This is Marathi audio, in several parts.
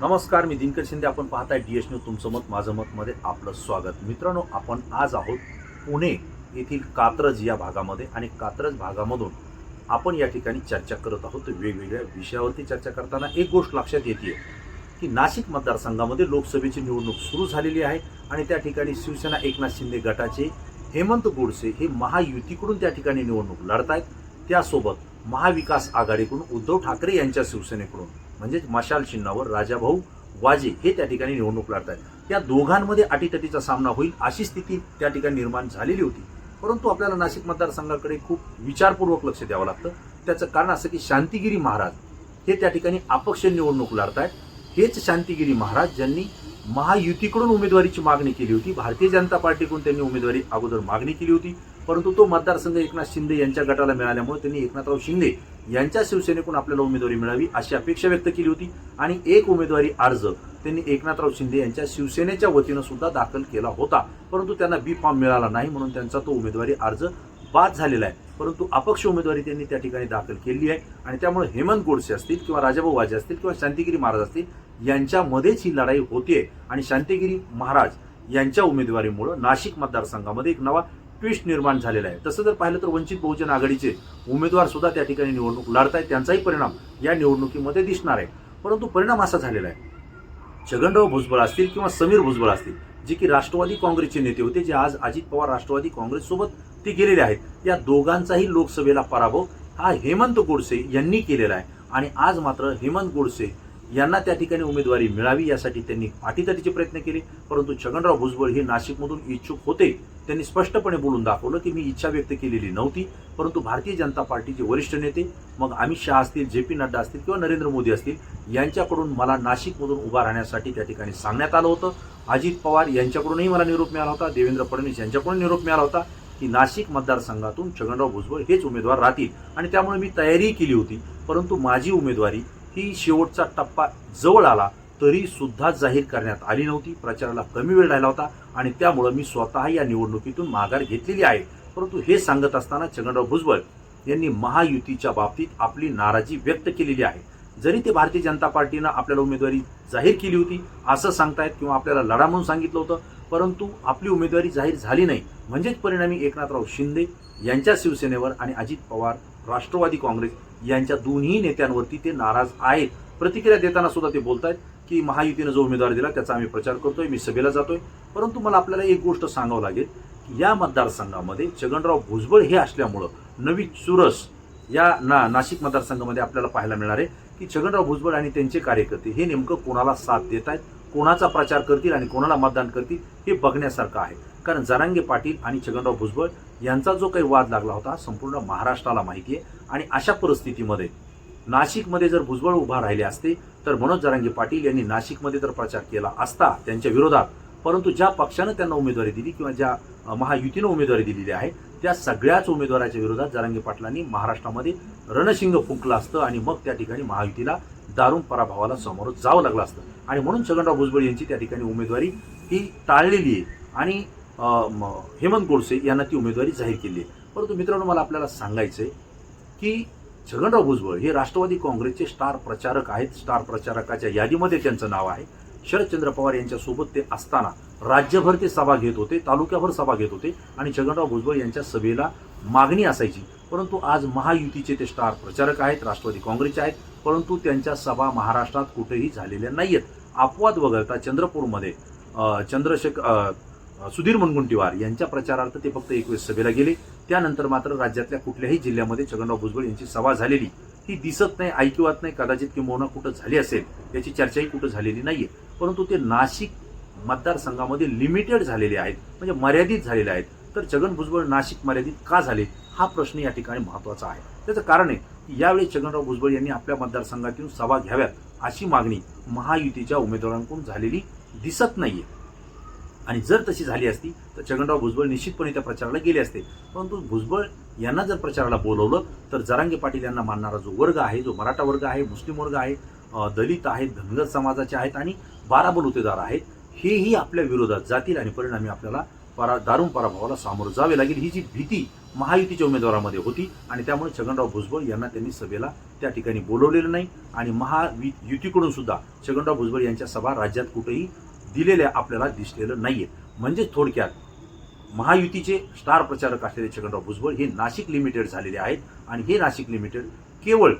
नमस्कार मी दिनकर शिंदे. आपण पाहताय डी एस न्यूज तुमचं मत माझं मत मध्ये आपलं स्वागत. मित्रांनो आपण आज आहोत पुणे येथील कात्रज या भागामध्ये आणि कात्रज भागामधून आपण या ठिकाणी चर्चा करत आहोत. वेगवेगळ्या विषयावरती चर्चा करताना एक गोष्ट लक्षात येते की नाशिक मतदारसंघामध्ये लोकसभेची निवडणूक सुरू झालेली आहे आणि त्या ठिकाणी शिवसेना एकनाथ शिंदे गटाचे हेमंत गोडसे हे महायुतीकडून त्या ठिकाणी निवडणूक लढत आहेत त्यासोबत महाविकास आघाडीकडून उद्धव ठाकरे यांच्या शिवसेनेकडून म्हणजेच मशाल चिन्हावर राजाभाऊ वाजे हे त्या ठिकाणी निवडणूक लढत आहेत या दोघांमध्ये अटीतटीचा सामना होईल अशी स्थिती त्या ठिकाणी निर्माण झालेली होती. परंतु आपल्याला नाशिक मतदारसंघाकडे खूप विचारपूर्वक लक्ष द्यावं लागतं. त्याचं कारण असं की शांतिगिरी महाराज हे त्या ठिकाणी अपक्ष निवडणूक लढत आहेत हेच शांतिगिरी महाराज ज्यांनी महायुतीकडून उमेदवारीची मागणी केली होती भारतीय जनता पार्टीकडून त्यांनी उमेदवारी अगोदर मागणी केली होती. परंतु तो मतदारसंघ एकनाथ शिंदे यांच्या गटाला मिळाल्यामुळे त्यांनी एकनाथराव शिंदे यांच्या शिवसेनेकडून आपल्याला उमेदवारी मिळावी अशी अपेक्षा व्यक्त केली होती. आणि एक उमेदवारी अर्ज त्यांनी एकनाथराव शिंदे यांच्या शिवसेनेच्या वतीनं सुद्धा दाखल केला होता. परंतु त्यांना बी फॉर्म मिळाला नाही म्हणून त्यांचा तो उमेदवारी अर्ज बाद झालेला आहे. परंतु अपक्ष उमेदवारी त्यांनी त्या ठिकाणी दाखल केली आहे. आणि त्यामुळे हेमंत गोडसे असतील किंवा राजाभाऊ वाजे असतील किंवा शांतिगिरी महाराज असतील यांच्यामध्येच ही लढाई होतीये. आणि शांतिगिरी महाराज यांच्या उमेदवारीमुळं नाशिक मतदारसंघामध्ये एक नवा ट्विस्ट निर्माण झालेला आहे. तसं जर पाहिलं तर वंचित बहुजन आघाडीचे उमेदवार सुद्धा त्या ठिकाणी निवडणूक लढत आहेत त्यांचाही परिणाम या निवडणुकीमध्ये दिसणार आहे. परंतु परिणाम असा झालेला आहे. छगनराव भुजबळ असतील किंवा समीर भुजबळ असतील जे की राष्ट्रवादी काँग्रेसचे नेते होते जे आज अजित पवार राष्ट्रवादी काँग्रेससोबत ते गेलेले आहेत या दोघांचाही लोकसभेला पराभव हा हेमंत गोडसे यांनी केलेला आहे. आणि आज मात्र हेमंत गोडसे यांना त्या ठिकाणी उमेदवारी मिळावी यासाठी त्यांनी पाठीतटीचे प्रयत्न केले. परंतु छगनराव भुजबळ हे नाशिकमधून इच्छुक होते. त्यांनी स्पष्टपणे बोलून दाखवलं की मी इच्छा व्यक्त केलेली नव्हती. परंतु भारतीय जनता पार्टीचे वरिष्ठ नेते मग अमित शहा असतील जे पी नड्डा असतील किंवा नरेंद्र मोदी असतील यांच्याकडून मला नाशिकमधून उभा राहण्यासाठी त्या ठिकाणी सांगण्यात आलं होतं. अजित पवार यांच्याकडूनही मला निरोप मिळाला होता. देवेंद्र फडणवीस यांच्याकडून निरोप मिळाला होता की नाशिक मतदारसंघातून छगनराव भुजबळ हेच उमेदवार राहतील. आणि त्यामुळे मी तयारी केली होती. परंतु माझी उमेदवारी ही शेवटचा टप्पा जवळ आला तरी सुद्धा जाहीर करण्यात आली नव्हती. प्रचाराला कमी वेळ राहिला होता आणि त्यामुळं मी स्वतः या निवडणुकीतून माघार घेतलेली आहे. परंतु हे सांगत असताना छगनराव भुजबळ यांनी महायुतीच्या बाबतीत आपली नाराजी व्यक्त केलेली आहे. जरी ते भारतीय जनता पार्टीनं आपल्याला उमेदवारी जाहीर केली होती असं सांगतायत किंवा आपल्याला लढा म्हणून सांगितलं होतं परंतु आपली उमेदवारी जाहीर झाली नाही. म्हणजेच परिणामी एकनाथराव शिंदे यांच्या शिवसेनेवर आणि अजित पवार राष्ट्रवादी काँग्रेस यांच्या दोन्ही नेत्यांवरती ते नाराज आहेत. प्रतिक्रिया देताना सुद्धा ते आहेत की महायुतीनं जो उमेदवार दिला त्याचा आम्ही प्रचार करतोय मी सभेला जातोय. परंतु मला आपल्याला एक गोष्ट सांगावं लागेल की या मतदारसंघामध्ये छगनराव भुजबळ हे असल्यामुळं नवी चुरस या ना नाशिक मतदारसंघामध्ये आपल्याला पाहायला मिळणार आहे की छगनराव भुजबळ आणि त्यांचे कार्यकर्ते हे नेमकं कोणाला साथ देत आहेत कोणाचा प्रचार करतील आणि कोणाला मतदान करतील हे बघण्यासारखं आहे. कारण जरांगे पाटील आणि छगनराव भुजबळ यांचा जो काही वाद लागला होता हा संपूर्ण महाराष्ट्राला माहिती आहे. आणि अशा परिस्थितीमध्ये नाशिकमध्ये जर भुजबळ उभा राहिले असते तर मनोज जरांगे पाटील यांनी नाशिकमध्ये तर प्रचार केला असता त्यांच्या विरोधात. परंतु ज्या पक्षानं त्यांना उमेदवारी दिली किंवा ज्या महायुतीनं उमेदवारी दिलेली आहे त्या सगळ्याच उमेदवाराच्या विरोधात जरांगे पाटलांनी महाराष्ट्रामध्ये रणशिंग फुंकलं असतं आणि मग त्या ठिकाणी महायुतीला दारुण पराभवाला समोर जावं लागलं असतं. आणि म्हणून छगनराव भुजबळ यांची त्या ठिकाणी उमेदवारी ही टाळलेली आहे. आणि म, हेमंत गोडसे यांना ती उमेदवारी जाहीर केली आहे. परंतु मित्रांनो मला आपल्याला सांगायचं आहे की छगनराव भुजबळ हे राष्ट्रवादी काँग्रेसचे स्टार प्रचारक आहेत. स्टार प्रचारकाच्या यादीमध्ये त्यांचं नाव आहे. शरदचंद्र पवार यांच्यासोबत ते असताना राज्यभर ते सभा घेत होते तालुक्याभर सभा घेत होते आणि छगनराव भुजबळ यांच्या सभेला मागणी असायची. परंतु आज महायुतीचे ते स्टार प्रचारक आहेत राष्ट्रवादी काँग्रेसचे आहेत. परंतु त्यांच्या सभा महाराष्ट्रात कुठेही झालेल्या नाही आहेत अपवाद वगळता चंद्रपूरमध्ये चंद्रशेखर सुधीर मुनगुंटीवार यांच्या प्रचारार्थ ते फक्त एकवीस सभेला गेले. त्यानंतर मात्र राज्यातल्या कुठल्याही जिल्ह्यामध्ये छगनराव भुजबळ यांची सभा झालेली. ही दिसत नाही ऐकिवात नाही कदाचित किंबहुना कुठं झाली असेल याची चर्चाही कुठं झालेली नाहीये. परंतु ते नाशिक मतदारसंघामध्ये लिमिटेड झालेले आहेत म्हणजे मर्यादित झालेले आहेत. तर छगन भुजबळ नाशिक मर्यादित का झाले? हा प्रश्न या ठिकाणी महत्त्वाचा आहे. त्याचं कारण आहे यावेळी छगनराव भुजबळ यांनी आपल्या मतदारसंघातून सभा घ्याव्यात अशी मागणी महायुतीच्या उमेदवारांकडून झालेली दिसत नाहीये. आणि जर तशी झाली असती तर छगनराव भुजबळ निश्चितपणे त्या प्रचाराला गेले असते. परंतु भुजबळ यांना जर प्रचाराला बोलवलं तर जरांगे पाटील यांना मानणारा जो वर्ग आहे जो मराठा वर्ग आहे मुस्लिम वर्ग आहे दलित आहेत धनगर समाजाचे आहेत आणि बारा बलुतेदार आहेत हेही आपल्या विरोधात जातील आणि परिणामी आपल्याला परा दारुण पराभवाला सामोरं जावे लागेल. ही जी भीती महायुतीच्या उमेदवारामध्ये होती आणि त्यामुळे छगनराव भुजबळ यांना त्यांनी सभेला त्या ठिकाणी बोलवलेलं नाही आणि महायुतीकडून सुद्धा छगनराव भुजबळ यांच्या सभा राज्यात कुठेही दिलेल्या आपल्याला दिसलेलं नाहीये. म्हणजे थोडक्यात महायुतीचे स्टार प्रचारक असलेले छगनराव भुजबळ हे नाशिक लिमिटेड झालेले आहेत आणि हे नाशिक लिमिटेड केवळ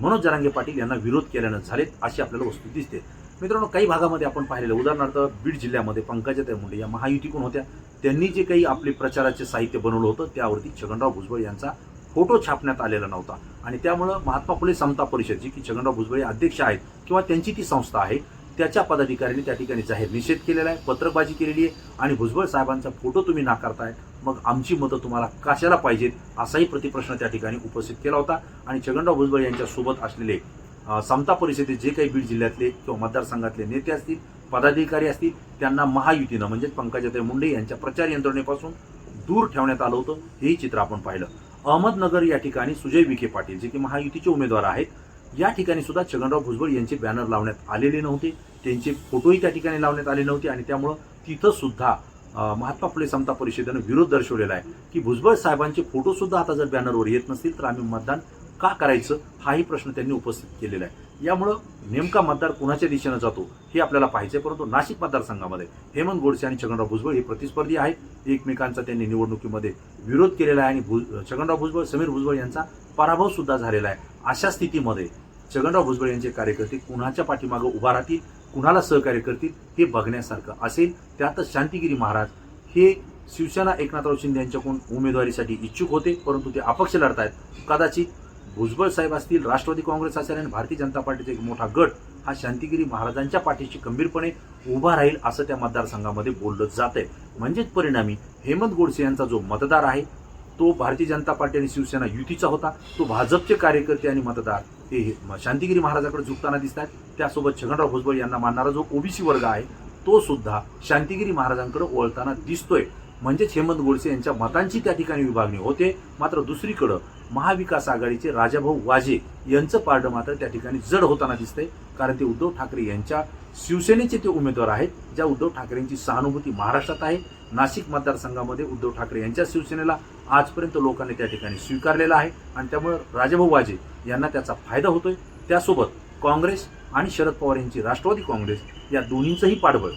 मनोज जरांगे पाटील यांना विरोध केल्यानं झालेत अशी आपल्याला वस्तू दिसते. मित्रांनो काही भागामध्ये आपण पाहिलेलं उदाहरणार्थ बीड जिल्ह्यामध्ये पंकजाताई मुंडे या महायुतीकडून होत्या. त्यांनी जे काही आपले प्रचाराचे साहित्य बनवलं होतं त्यावरती छगनराव भुजबळ यांचा फोटो छापण्यात आलेला नव्हता. आणि त्यामुळं महात्मा फुले समता परिषद जी की छगनराव भुजबळ अध्यक्ष आहेत किंवा त्यांची ती संस्था आहे त्याच्या पदाधिकाऱ्यांनी त्या ठिकाणी जाहीर निषेध केलेला आहे पत्रकबाजी केलेली आहे. आणि भुजबळ साहेबांचा फोटो तुम्ही नाकारताय मग आमची मतं तुम्हाला कशाला पाहिजेत असाही प्रतिप्रश्न त्या ठिकाणी उपस्थित केला होता. आणि छगनराव भुजबळ यांच्यासोबत असलेले समता परिषदेत जे काही बीड जिल्ह्यातले किंवा मतदारसंघातले नेते असतील पदाधिकारी असतील त्यांना महायुतीनं म्हणजेच पंकजाताई मुंडे यांच्या प्रचार यंत्रणेपासून दूर ठेवण्यात आलं होतं हेही चित्र आपण पाहिलं. अहमदनगर या ठिकाणी सुजय विखे पाटील जे की महायुतीचे उमेदवार आहेत या ठिकाणी सुद्धा छगनराव भुजबळ यांचे बॅनर लावण्यात आलेले नव्हते त्यांचे फोटोही त्या ठिकाणी लावण्यात आले नव्हते आणि त्यामुळं तिथं सुद्धा महात्मा फुले समता परिषदेनं विरोध दर्शवलेला आहे. की भुजबळ साहेबांचे फोटोसुद्धा आता जर बॅनरवर येत नसतील तर आम्ही मतदान का करायचं हाही प्रश्न त्यांनी उपस्थित केलेला आहे. यामुळं नेमका मतदार कुणाच्या दिशेनं जातो हे आपल्याला पाहायचंय परंतु नाशिक मतदारसंघामध्ये हेमंत गोडसे आणि छगनराव भुजबळ हे प्रतिस्पर्धी आहेत. एकमेकांचा त्यांनी निवडणुकीमध्ये विरोध केलेला आहे आणि भुज छगनराव भुजबळ समीर भुजबळ यांचा पराभव सुद्धा झालेला आहे. अशा स्थितीमध्ये छगनराव भुजबळ यांचे कार्यकर्ते कुणाच्या पाठीमागं उभा राहतील कुणाला सहकार्य करतील हे बघण्यासारखं असेल. त्यातच शांतिगिरी महाराज हे शिवसेना एकनाथराव शिंदे यांच्याकडून उमेदवारीसाठी इच्छुक होते परंतु ते अपक्ष लढत आहेत कदाचित भुजबळ साहेब असतील राष्ट्रवादी काँग्रेस असेल आणि भारतीय जनता पार्टीचा एक मोठा गट हा शांतिगिरी महाराजांच्या पाठीशी खंबीरपणे उभा राहील असं त्या मतदारसंघामध्ये बोललं जात आहे म्हणजेच परिणामी हेमंत गोडसे यांचा जो मतदार आहे तो भारतीय जनता पार्टी आणि शिवसेना युतीचा होता. तो भाजपचे कार्यकर्ते आणि मतदार हे शांतिगिरी महाराजाकडे झुकताना दिसत आहेत. त्यासोबत छगनराव भुजबळ यांना मानणारा जो ओबीसी वर्ग आहे तो सुद्धा शांतिगिरी महाराजांकडे वळताना दिसतोय. म्हणजेच हेमंत गोडसे यांच्या मतांची त्या ठिकाणी विभागणी होते. मात्र दुसरीकडं महाविकास आघाडीचे राजाभाऊ वाजे यांचं पारडं मात्र त्या ठिकाणी जड होताना दिसतंय. कारण ते उद्धव ठाकरे यांच्या शिवसेनेचे ते उमेदवार आहेत ज्या उद्धव ठाकरेंची सहानुभूती महाराष्ट्रात आहे. नाशिक मतदारसंघामध्ये उद्धव ठाकरे यांच्या शिवसेनेला आजपर्यंत लोकांनी त्या ठिकाणी स्वीकारलेला आहे आणि त्यामुळे राजाभाऊ वाजे यांना त्याचा फायदा होतोय. त्यासोबत काँग्रेस आणि शरद पवार यांची राष्ट्रवादी काँग्रेस या दोन्हींचंही पाठबळ.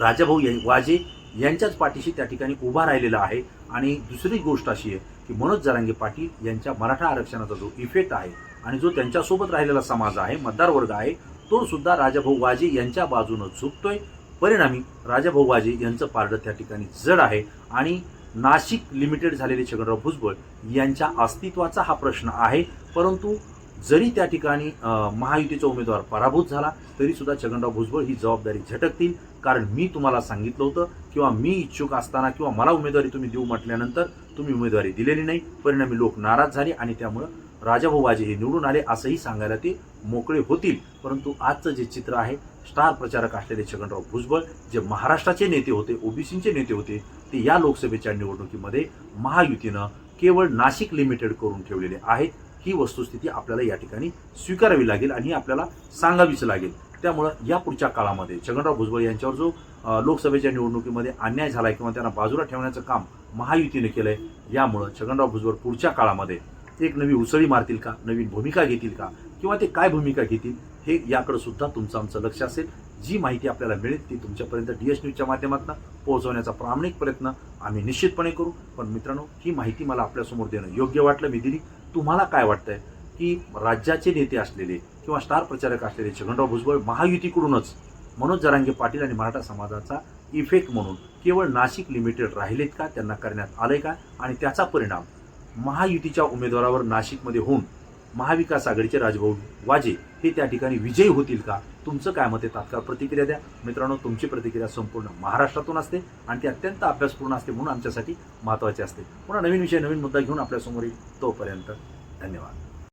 राजाभाऊ या- वाजे यांच्याच पाठीशी त्या ठिकाणी उभा राहिलेला आहे. आणि दुसरी गोष्ट अशी आहे की मनोज जरांगे पाटील यांच्या मराठा आरक्षणाचा जो इफेक्ट आहे आणि जो त्यांच्यासोबत राहिलेला समाज आहे मतदार वर्ग आहे तो सुद्धा राजाभाऊ वाजे यांच्या बाजूनं झुकतोय. परिणामी राजाभाऊ वाजे यांचं पारडं त्या ठिकाणी जड आहे. आणि नाशिक लिमिटेड झालेले छगनराव भुजबळ यांच्या अस्तित्वाचा हा प्रश्न आहे. परंतु जरी त्या ठिकाणी महायुतीचा उमेदवार पराभूत झाला तरी सुद्धा छगनराव भुजबळ ही जबाबदारी झटकतील. कारण मी तुम्हाला सांगितलं होतं किंवा मी इच्छुक असताना किंवा मला उमेदवारी तुम्ही देऊ म्हटल्यानंतर तुम्ही उमेदवारी दिलेली नाही. परिणामी लोक नाराज झाले आणि त्यामुळं राजाभाऊ वाजे हे निवडून आले असंही सांगायला ते मोकळे होतील. परंतु आजचं जे चित्र आहे स्टार प्रचारक असलेले छगनराव भुजबळ जे महाराष्ट्राचे नेते होते ओबीसीचे नेते होते ते या लोकसभेच्या निवडणुकीमध्ये महायुतीनं केवळ नाशिक लिमिटेड करून ठेवलेले आहेत. ही वस्तुस्थिती आपल्याला या ठिकाणी स्वीकारावी लागेल आणि आपल्याला सांगावीच लागेल. त्यामुळं या पुढच्या काळामध्ये छगनराव भुजबळ यांच्यावर जो लोकसभेच्या निवडणुकीमध्ये अन्याय झालाय किंवा त्यांना बाजूला ठेवण्याचं काम महायुतीने आहे यामुळं छगनराव भुजबळ पुढच्या काळामध्ये एक नवी उसळी मारतील का नवीन भूमिका घेतील का किंवा ते काय भूमिका घेतील हे याकडे सुद्धा तुमचं आमचं लक्ष असेल. जी माहिती आपल्याला मिळेल ती तुमच्यापर्यंत डी एस न्यूजच्या माध्यमातून पोहोचवण्याचा प्रामाणिक प्रयत्न आम्ही निश्चितपणे करू. पण मित्रांनो ही माहिती मला आपल्यासमोर देणं योग्य वाटलं. मी दिली तुम्हाला काय वाटतंय? की राज्याचे नेते असलेले किंवा स्टार प्रचारक असलेले छगनराव भुजबळ महायुतीकडूनच मनोज जरांगे पाटील आणि मराठा समाजाचा इफेक्ट म्हणून केवळ नाशिक लिमिटेड राहिलेत का? त्यांना करण्यात आले का? आणि त्याचा परिणाम महायुतीच्या उमेदवारावर नाशिकमध्ये होऊन महाविकास आघाडीचे राजभाऊ वाजे हे त्या ठिकाणी विजयी होतील का? तुमचं काय मत आहे? तात्काळ प्रतिक्रिया द्या. मित्रांनो तुमची प्रतिक्रिया संपूर्ण महाराष्ट्रातून असते आणि ती अत्यंत अभ्यासपूर्ण असते म्हणून आमच्यासाठी महत्त्वाची असते. पुन्हा नवीन विषय नवीन मुद्दा घेऊन आपल्यासमोर येईल तोपर्यंत धन्यवाद.